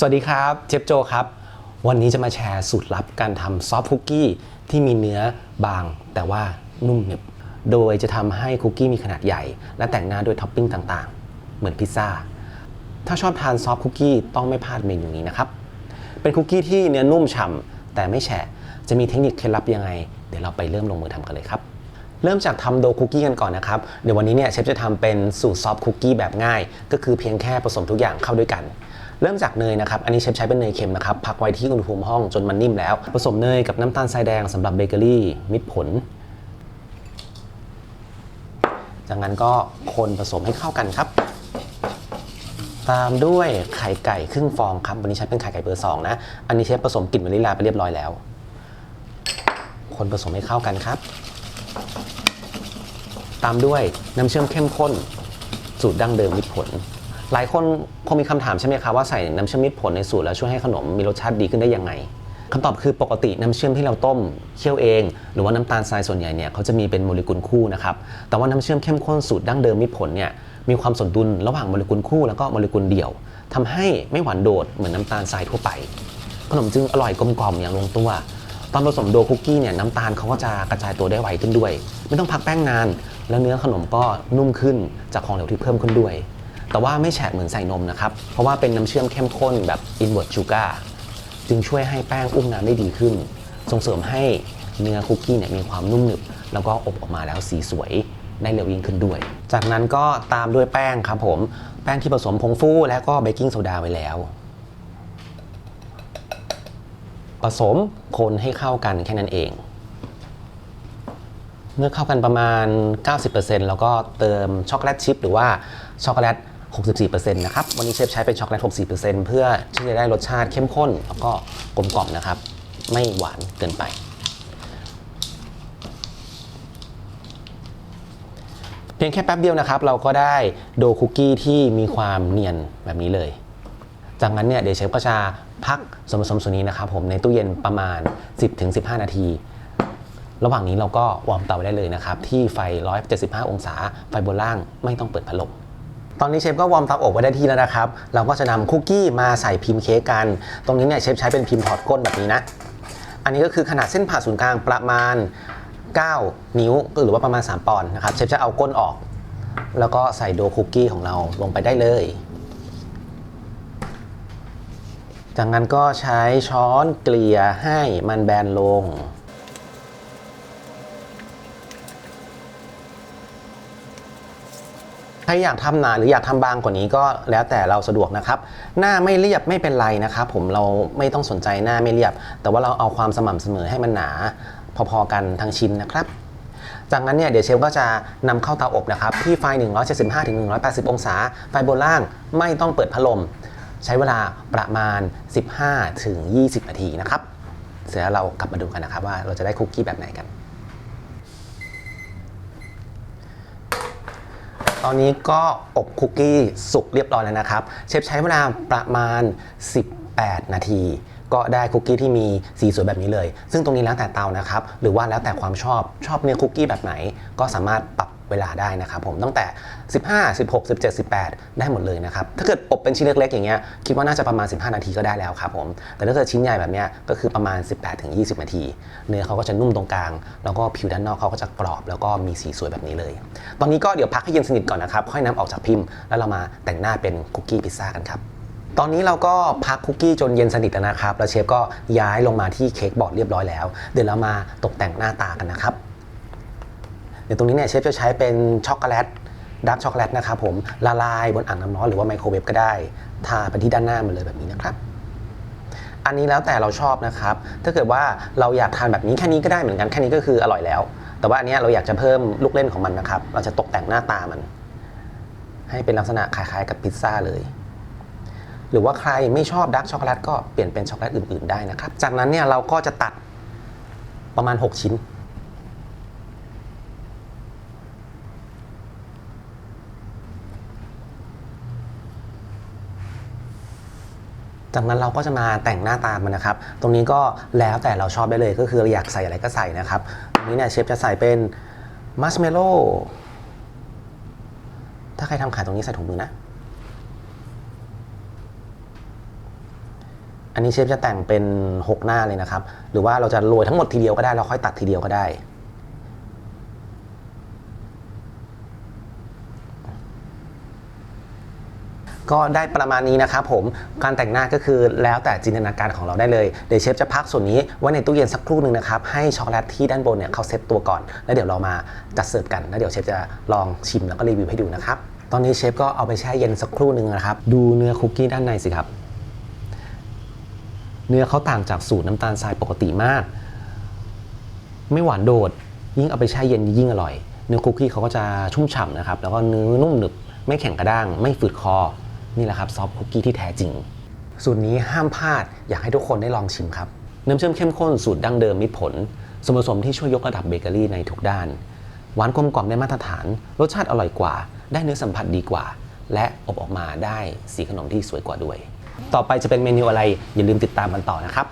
สวัสดีครับเชฟโจครับ วันนี้จะมาแชร์สูตรลับการทำซอฟต์คุกกี้ที่มีเนื้อบางแต่ว่านุ่มหนึบโดยจะทำให้คุกกี้มีขนาดใหญ่ และแต่งหน้าด้วยท็อปปิ้งต่างๆ เหมือนพิซซ่า ถ้าชอบทานซอฟต์คุกกี้ต้องไม่พลาดเมนูนี้นะครับ เป็นคุกกี้ที่เนื้อนุ่มฉ่ำแต่ไม่แฉะจะมีเทคนิคเคล็ดลับยังไง เดี๋ยวเราไปเริ่มลงมือทำกันเลยครับเริ่มจากทำโดคุกกี้กันก่อนนะครับ เดี๋ยววันนี้เนี่ยเชฟจะทำเป็นสูตรซอฟต์คุกกี้แบบง่าย ก็คือเพียงแค่ผสมทุกอย่างเข้าด้วยกัน เริ่มจากเนยนะครับ อันนี้เชฟใช้เป็นเนยเค็มนะครับ พักไว้ที่อุณหภูมิห้องจนมันนิ่มแล้ว ผสมเนยกับน้ำตาลทรายแดงสำหรับเบเกอรี่มิตรผล จากนั้นก็คนผสมให้เข้ากันครับ ตามด้วยไข่ไก่ครึ่งฟองครับ วันนี้ใช้เป็นไข่ไก่เบอร์สองนะ อันนี้เชฟผสมกลิ่นวานิลลาไปเรียบร้อยแล้ว คนผสมให้เข้ากันครับ ตามด้วยน้ำเชื่อมเข้มข้น สูตรดั้งเดิมมิตรผล หลายคนคงมีคำถามใช่ไหมครับว่าใส่น้ำเชื่อมมิตรผลในสูตรแล้วช่วยให้ขนมมีรสชาติดีขึ้นได้ยังไงคำตอบคือปกติน้ำเชื่อมที่เราต้มเคี่ยวเอง หรือว่าน้ำตาลทรายส่วนใหญ่เนี่ยเขาจะมีเป็นโมเลกุลคู่นะครับแต่ว่าน้ำเชื่อมเข้มข้นสูตรดั้งเดิมมิตรผลเนี่ยมีความสมดุลระหว่างโมเลกุลคู่แล้วก็โมเลกุลเดี่ยวทำให้ไม่หวานโดดเหมือนน้ำตาลทรายทั่วไป ขนมจึงอร่อยกลมกล่อมอย่างลงตัว ตอนผสมโดคุกกี้เนี่ยน้ำตาลเขาก็จะกระจายตัวได้ไวขึ้นด้วย ไม่ต้องพักแป้งนาน แล้วเนื้อขนมก็นุ่มขึ้นจากของเหลวที่เพิ่มขึ้นด้วย แต่ว่าไม่แฉะเหมือนใส่นมนะครับ เพราะว่าเป็นน้ำเชื่อมเข้มข้นแบบ invert sugar จึงช่วยให้แป้งอุ้มน้ำได้ดีขึ้น ส่งเสริมให้เนื้อคุกกี้เนี่ยมีความนุ่มหนึบ แล้วก็อบออกมาแล้วสีสวยได้เร็วยิ่งขึ้นด้วย จากนั้นก็ตามด้วยแป้งครับผม แป้งที่ผสมผงฟูและก็เบกกิ้งโซดาไว้แล้ว ผสมคนให้เข้ากันแค่นั้นเอง เมื่อเข้ากันประมาณ 90%แล้วก็เติมช็อกโกแลตชิพหรือว่าช็อกโกแลต 64%นะครับ วันนี้เชฟใช้เป็นช็อกโกแลต64%เพื่อที่จะได้รสชาติเข้มข้น แล้วก็กลมกล่อมนะครับ ไม่หวานเกินไป เพียงแค่แป๊บเดียวนะครับ เราก็ได้โดคุกกี้ที่มีความเนียนแบบนี้เลย จากนั้นเนี่ยเดี๋ยวเชฟก็จะพักส่วนผสมส่วนนี้นะครับ ผมในตู้เย็นประมาณ 10-15 นาทีระหว่างนี้เราก็วอร์มเตาไว้ได้เลยนะครับ ที่ไฟ 175 องศา ไฟบนล่างไม่ต้องเปิดพัดลม ตอนนี้เชฟก็วอร์มเตาอบไว้ได้ที่แล้วนะครับ เราก็จะนำคุกกี้มาใส่พิมพ์เค้กกัน ตรงนี้เนี่ยเชฟใช้เป็นพิมพ์ถอดก้นแบบนี้นะ อันนี้ก็คือขนาดเส้นผ่าศูนย์กลางประมาณ 9 นิ้วหรือว่าประมาณ 3 ปอนด์นะครับ เชฟจะเอาก้นออก แล้วก็ใส่โดคุกกี้ของเราลงไปได้เลย จากนั้นก็ใช้ช้อนเกลี่ยให้มันแบนลง ถ้าอยากทำหนาหรืออยากทำบางกว่านี้ก็แล้วแต่เราสะดวกนะครับ หน้าไม่เรียบไม่เป็นไรนะครับ ผมเราไม่ต้องสนใจหน้าไม่เรียบ แต่ว่าเราเอาความสม่ำเสมอให้มันหนา พอๆกันทั้งชิ้นนะครับจากนั้นเนี่ยเดี๋ยวเชฟก็จะนำเข้าเตาอบนะครับ ที่ไฟ 175-180 องศา ไฟบนล่างไม่ต้องเปิดพัดลม ใช้เวลาประมาณ 15-20 นาทีนะครับ เสร็จแล้วเรากลับมาดูกันนะครับว่าเราจะได้คุกกี้แบบไหนกัน ตอนนี้ก็อบคุกกี้สุกเรียบร้อยแล้วนะครับ เชฟใช้เวลาประมาณ 18 นาที ก็ได้คุกกี้ที่มีสีสวยแบบนี้เลย ซึ่งตรงนี้แล้วแต่เตานะครับ หรือว่าแล้วแต่ความชอบชอบเนื้อคุกกี้แบบไหน ก็สามารถปรับ เวลาได้นะครับผมตั้งแต่ 15 16 17 18 ได้หมดเลยนะครับถ้าเกิดอบเป็นชิ้นเล็กๆอย่างเงี้ยคิดว่าน่าจะประมาณ 15 นาทีก็ได้แล้วครับผมแต่ถ้าเกิดชิ้นใหญ่แบบเนี้ยก็คือประมาณ 18ถึง20 นาที เนื้อเขาก็จะนุ่มตรงกลาง แล้วก็ผิวด้านนอกเขาก็จะกรอบแล้วก็มีสีสวยแบบนี้เลย ตอนนี้ก็เดี๋ยวพักให้เย็นสนิทก่อนนะครับค่อยนำออกจากพิมพ์ แล้วเรามาแต่งหน้าเป็นคุกกี้พิซซ่ากันครับตอนนี้เราก็พักคุกกี้จนเย็นสนิทแล้วนะครับ แล้วเชฟก็ย้ายลงมาที่เค้กบอร์ดเรียบร้อยแล้ว เดี๋ยวเรามาตกแต่งหน้าตากันนะครับ เดี๋ยวตรงนี้เนี่ยเชฟจะใช้เป็นช็อกโกแลตดาร์กช็อกโกแลตนะครับผมละลายบนอ่างน้ำร้อนหรือว่าไมโครเวฟก็ได้ ทาไปที่ด้านหน้ามันเลยแบบนี้นะครับ อันนี้แล้วแต่เราชอบนะครับ ถ้าเกิดว่าเราอยากทานแบบนี้แค่นี้ก็ได้เหมือนกันแค่นี้ก็คืออร่อยแล้ว แต่ว่าอันเนี้ยเราอยากจะเพิ่มลูกเล่นของมันนะครับ เราจะตกแต่งหน้าตามัน ให้เป็นลักษณะคล้ายๆกับพิซซ่าเลยหรือว่าใครไม่ชอบดาร์กช็อกโกแลตก็เปลี่ยนเป็นช็อกโกแลตอื่นๆได้นะครับ จากนั้นเนี่ยเราก็จะตัดประมาณ 6 ชิ้น จากนั้นเราก็จะมาแต่งหน้าตามันนะครับ ตรงนี้ก็แล้วแต่เราชอบได้เลยก็คือเราอยากใส่อะไรก็ใส่นะครับ ตรงนี้เนี่ยเชฟจะใส่เป็นมัชเมลโล่ถ้าใครทำขายตรงนี้ใส่ถุงมือนะ อันนี้เชฟจะแต่งเป็น 6 หน้าเลยนะครับ หรือว่าเราจะโรยทั้งหมดทีเดียวก็ได้แล้วค่อยตัดทีเดียวก็ได้ ก็ได้ประมาณนี้นะครับผมการแต่งหน้าก็คือแล้วแต่จินตนาการของเราได้เลย เดี๋ยวเชฟจะพักส่วนนี้ไว้ในตู้เย็นสักครู่หนึ่งนะครับให้ช็อกโกแลตที่ด้านบนเนี่ยเขาเซตตัวก่อน แล้วเดี๋ยวเรามาจัดเสิร์ฟกันแล้วเดี๋ยวเชฟจะลองชิมแล้วก็รีวิวให้ดูนะครับตอนนี้เชฟก็เอาไปแช่เย็นสักครู่หนึ่งนะครับดูเนื้อคุกกี้ด้านในสิครับ เนื้อเขาต่างจากสูตรน้ำตาลทรายปกติมาก ไม่หวานโดด ยิ่งเอาไปแช่เย็นยิ่งอร่อย เนื้อคุกกี้เขาก็จะชุ่มฉ่ำนะครับแล้วก็เนื้อนุ่มหนึบไม่แข็งกระด้าง ไม่ฝืดคอ นี่แหละครับซอฟต์คุกกี้ที่แท้จริง สูตรนี้ห้ามพลาดอยากให้ทุกคนได้ลองชิมครับ น้ำเชื่อมเข้มข้นสูตรดั้งเดิมมิตรผลส่วนผสมที่ช่วยยกระดับเบเกอรี่ในทุกด้าน หวานกลมกล่อมได้มาตรฐาน รสชาติอร่อยกว่า ได้เนื้อสัมผัสดีกว่า และอบออกมาได้สีขนมที่สวยกว่าด้วย ต่อไปจะเป็นเมนูอะไรอย่าลืมติดตามกันต่อนะครับ